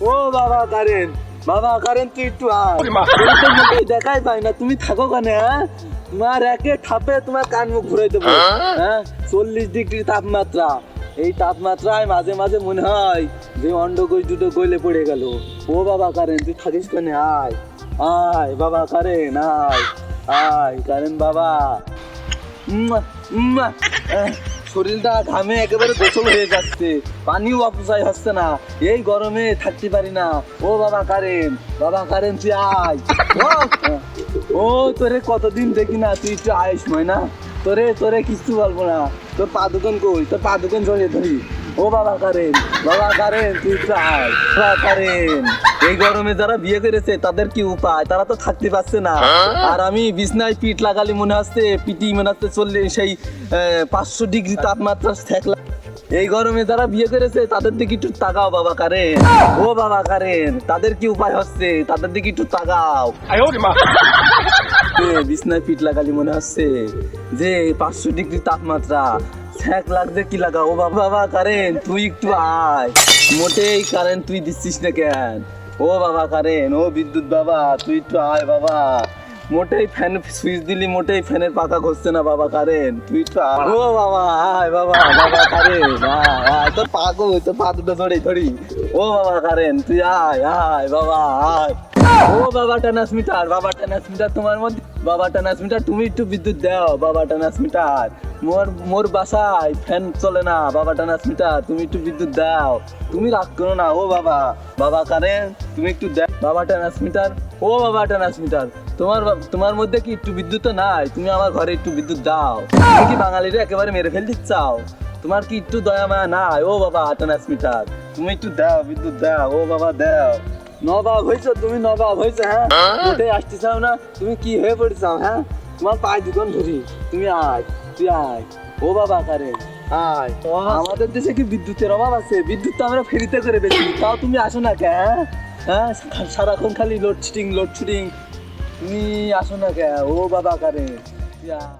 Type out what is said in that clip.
ও বাবা কারেন বাবা কারেন তুই একটু আয় মুখে দেখাই পাই না তুমি থাকো কানে হ্যাঁ তোমার একে ঠাপে তোমার কান মুখ ঘুরাই দেবো। হ্যাঁ? চল্লিশ ডিগ্রি তাপমাত্রা। এই তাপমাত্রায় মাঝে মাঝে মনে হয় যে অন্ডকোষ দুটো গলে পড়ে গেল। ও বাবা কারেন তুই থাকিস কানে? আয় আয় বাবা কারেন আয় আয় কারেন বাবা। উম্মা, উম্মা, শরীরটা ঘামে একেবারে গোসল হয়ে যাচ্ছে। পানিও অপচয় হচ্ছে না। এই গরমে থাকতে পারি না। ও বাবা কারেন বাবা কারেন তুই আয়। ও, তোরে কতদিন দেখি না তুই একটু আয়স না তোরে তোরে কিছু বলব না। তোর পাদুকন দোকান কই? তোর পাদুকন দোকান জড়িয়ে ধরি। ও বাবা কারেন বাবা কারেন, তুই আয় বাবা কারেন, এই গরমে যারা বিয়ে করেছে, তাদের কি উপায়? তারা তো থাকতে পারছে না। আর আমি বিছনায় পিঠ লাগালি মনে হচ্ছে পিটি মনে হচ্ছে চললে সেই পাঁচশো ডিগ্রি তাপমাত্রা ঠেকলা। এই গরমে যারা বিয়ে করেছে, তাদের দিকে একটু তাকাও বাবা কারেন। ও বাবা কারেন, তাদের কি উপায় হচ্ছে? তাদের দিকে একটু তাকাও। বিছনায় পিঠ লাগালি মনে হচ্ছে, যে পাঁচশো ডিগ্রি তাপমাত্রা। ছ্যাক লাগছে কি লাগা? ও বাবা বাবা, কারেন, তুই একটু আয়। মোটেই কারেন্ট তুই দিচ্ছিস না কেন? ও বাবা, কারেন, ও বিদ্যুৎ বাবা, তুই একটু আয় বাবা। মোটেই ফ্যান সুইচ দিলি, মোটেই ফ্যানের পাতা ঘষছে না বাবা, কারেন, তুই আয়। ও বাবা, আয় বাবা বাবা, কারেন, আয় তোর পা কই তোর পা দুটো ধরি ধরি। ও বাবা, কারেন, তুই আয় আয় বাবা, আয়। বাবা ট্রান্সমিটার বাবা ট্রান্সমিটার তোমার মধ্যে বাবা ট্রান্সমিটার, তুমি একটু বিদ্যুৎ দাও, বাবা ট্রান্সমিটার। মোর মোর বাসায় ফ্যান চলে না, বাবা ট্রান্সমিটার, তুমি একটু বিদ্যুৎ দাও। তুমি রাগ করো না, ও বাবা। বাবা তুমি একটু দাও বাবা ট্রান্সমিটার, ও বাবা ট্রান্সমিটার, তোমার তোমার মধ্যে কি একটু বিদ্যুৎ তো নাই? তুমি আমার ঘরে একটু বিদ্যুৎ দাও। তুমি কি বাঙালিরা একেবারে মেরে ফেলতে চাও? তোমার কি একটু দয়া মায়া নাই? ও বাবা ট্রান্সমিটার, তুমি একটু দাও, বিদ্যুৎ দাও, ও বাবা দাও। নবাব হয়েছো তুমি নবাব হয়েছো হ্যাঁ? উঠে আসতে চাও না তুমি কি হয়ে পড়েছাও হ্যাঁ? তোমার পায়ে দোকান ধরি তুমি আয় তুই আয়। ও বাবা কারে আয়। আমাদের দেশে কি বিদ্যুতের অভাব আছে? বিদ্যুৎ তো আমরা ফেরিতে করে বেশি তাও তুমি আসো না কে হ্যাঁ? হ্যাঁ? সারাক্ষণ খালি লোডশেডিং লোডশেডিং তুমি আসো না কে ও বাবা কারে তুই আয়।